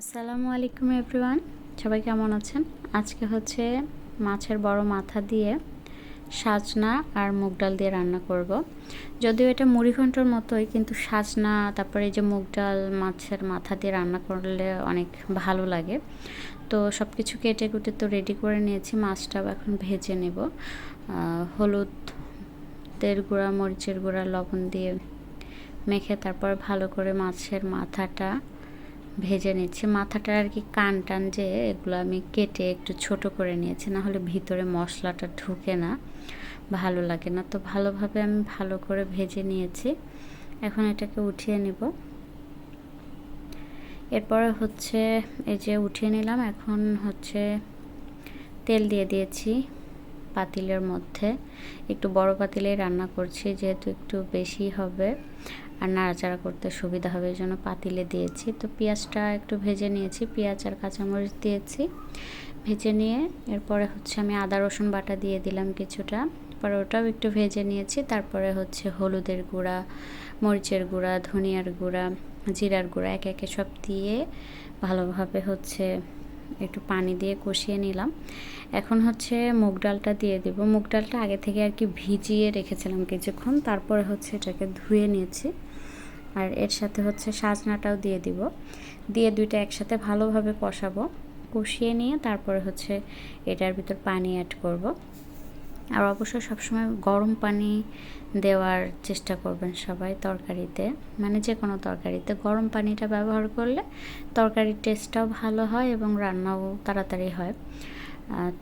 আসসালামু আলাইকুম এভরিওয়ান। সবাই কেমন আছেন? আজকে হচ্ছে মাছের বড় মাথা দিয়ে সাজনা আর মুগ ডাল দিয়ে রান্না করব। যদিও এটা মুড়িঘণ্টর মতোই, কিন্তু সাজনা, তারপরে এই যে মুগ ডাল, মাছের মাথা দিয়ে রান্না করলে অনেক ভালো লাগে। তো সব কিছু কেটে কুটে তো রেডি করে নিয়েছি, মাছটাও এখন ভেজে নেব। হলুদ তেল গুঁড়া, মরিচের গুঁড়া, লবণ দিয়ে মেখে তারপর ভালো করে মাছের মাথাটা ভেজে নিচ্ছি। মাথাটা আর কি কান টান যে এগুলো আমি কেটে একটু ছোট করে নিয়েছি, না হলে ভিতরে মশলাটা ঢুকে না, ভালো লাগে না। তো ভালোভাবে আমি ভালো করে ভেজে নিয়েছি। এখন এটাকে উঠিয়ে নিব। এরপরে হচ্ছে এই যে উঠিয়ে নিলাম, এখন হচ্ছে তেল দিয়ে দিয়েছি। পাতিলের মধ্যে। একটু বড় পাতিলে রান্না করছি, যেহেতু একটু বেশি হবে আর নাড়াচাড়া করতে সুবিধা হবে, এই জন্য পাতিলে দিয়েছি। তো পেঁয়াজটা একটু ভেজে নিয়েছি, পেঁয়াজ আর কাঁচামরিচ দিয়েছি। ভেজে নিয়ে এরপরে হচ্ছে আমি আদা, রসুন বাটা দিয়ে দিলাম কিছুটা। পরে ওটাও একটু ভেজে নিয়েছি। তারপরে হচ্ছে হলুদের গুঁড়া, মরিচের গুঁড়া, ধনিয়ার গুঁড়া, জিরার গুঁড়া, একে একে সব দিয়ে ভালোভাবে হচ্ছে একটু পানি দিয়ে কষিয়ে নিলাম। এখন হচ্ছে মুগ ডালটা দিয়ে দেব। মুগ ডালটা আগে থেকে আর কি ভিজিয়ে রেখেছিলাম কিছুক্ষণ। তারপরে হচ্ছে এটাকে ধুয়ে নিয়েছি। আর এর সাথে হচ্ছে সাজনাটাও দিয়ে দিব। দিয়ে দুইটা একসাথে ভালোভাবে কষাবো। কষিয়ে নিয়ে তারপরে হচ্ছে এটার ভিতর পানি অ্যাড করব। আর অবশ্যই সবসময় গরম পানি দেওয়ার চেষ্টা করবেন সবাই তরকারিতে। মানে যে কোনো তরকারিতে। গরম পানিটা ব্যবহার করলে তরকারির টেস্টটাও ভালো হয় এবং রান্নাও তাড়াতাড়ি হয়।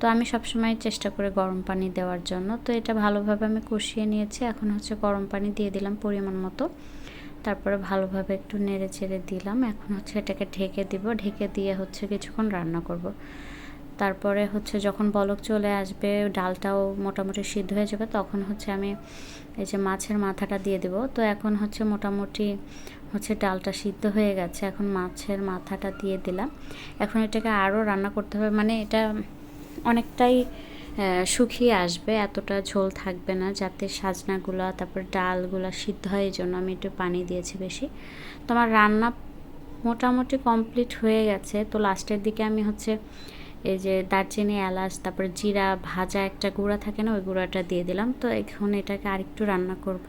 তো আমি সবসময় চেষ্টা করি গরম পানি দেওয়ার জন্য। তো এটা ভালোভাবে আমি কষিয়ে নিয়েছি। এখন হচ্ছে গরম পানি দিয়ে দিলাম পরিমাণ মতো। তারপরে ভালোভাবে একটু নেড়ে চেড়ে দিলাম। এখন হচ্ছে এটাকে ঢেকে দিব। ঢেকে দিয়ে হচ্ছে কিছুক্ষণ রান্না করব। তারপরে হচ্ছে যখন বলক চলে আসবে, ডালটাও মোটামুটি সিদ্ধ হয়ে যাবে, তখন হচ্ছে আমি এই যে মাছের মাথাটা দিয়ে দেব। তো এখন হচ্ছে মোটামুটি হচ্ছে ডালটা সিদ্ধ হয়ে গেছে, এখন মাছের মাথাটা দিয়ে দিলাম। এখন এটাকে আরও রান্না করতে হবে মানে এটা অনেকটাই শুকিয়ে আসবে, এতটা ঝোল থাকবে না যাতে সাজনাগুলো, তারপর ডালগুলো সিদ্ধ হয়, এই জন্য আমি একটু পানি দিয়েছি বেশি। তো আমার রান্না মোটামুটি কমপ্লিট হয়ে গেছে, তো লাস্টের দিকে আমি হচ্ছে এই যে দারচিনি, এলাচ, তারপর জিরা, ভাজা একটা গুঁড়া থাকে না, ওই গুঁড়াটা দিয়ে দিলাম। তো এখন এটাকে আরেকটু রান্না করব।